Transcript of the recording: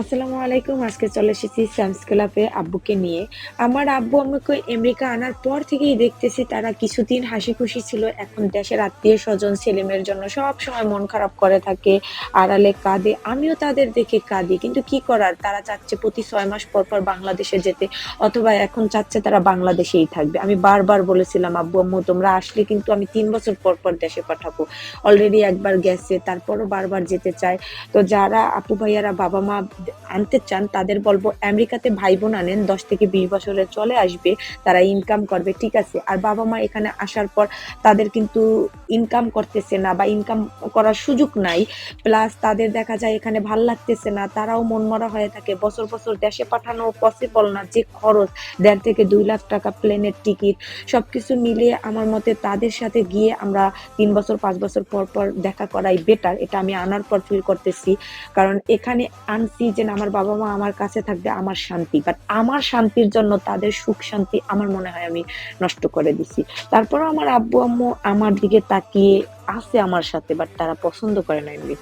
আসসালামু আলাইকুম, আজকে চলে এসেছি স্যামস ক্লাবে আব্বুকে নিয়ে। আমার আব্বু আমাকে আমেরিকা আনার পর থেকেই দেখতেছি তারা কিছুদিন হাসি খুশি ছিল, এখন দেশের আত্মীয় স্বজন, ছেলেমেয়ের জন্য সব সময় মন খারাপ করে থাকে, আড়ালে কাঁদে, আমিও তাদের দেখে কাঁদি, কিন্তু কি করার? তারা চাচ্ছে প্রতি ছয় মাস পর পর বাংলাদেশে যেতে, অথবা এখন চাচ্ছে তারা বাংলাদেশেই থাকবে। আমি বারবার বলেছিলাম, আব্বু, আম্মু, তোমরা আসলে কিন্তু আমি তিন বছর পর পর দেশে পাঠাবো। অলরেডি একবার গেছে, তারপরও বারবার যেতে চায়। তো যারা আপু ভাইয়ারা, বাবা মা আনতে চান, তাদের বলব আমেরিকাতে ভাই বোন আনেন, দশ থেকে বিশ বছরে চলে আসবে, তারা ইনকাম করবে, ঠিক আছে। আর বাবা মা এখানে আসার পর তাদের কিন্তু ইনকাম করতেছে না বা ইনকাম করার সুযোগ নাই প্লাস তাদের দেখা যায় এখানে ভালো লাগতেছে না, তারাও মনমরা হয়ে থাকে, বছর বছর দেশে পাঠানো পসিবল না, যে খরচ, দেড় থেকে দুই লাখ টাকা প্লেনের টিকিট সবকিছু মিলিয়ে আমার মতে তাদের সাথে গিয়ে আমরা তিন বছর, পাঁচ বছর পর পর দেখা করাই বেটার এটা আমি আনার পর ফিল করতেছি। কারণ এখানে আনছি যে আমার বাবা মা আমার কাছে থাকবে, আমার শান্তি। বাট আমার শান্তির জন্য তাদের সুখ শান্তি আমার মনে হয় আমি নষ্ট করে দিছি। তারপরও আমার আব্বু, আম্মু আমার দিকে তাকিয়ে আছে আমার সাথে বাট তারা পছন্দ করে না এমনি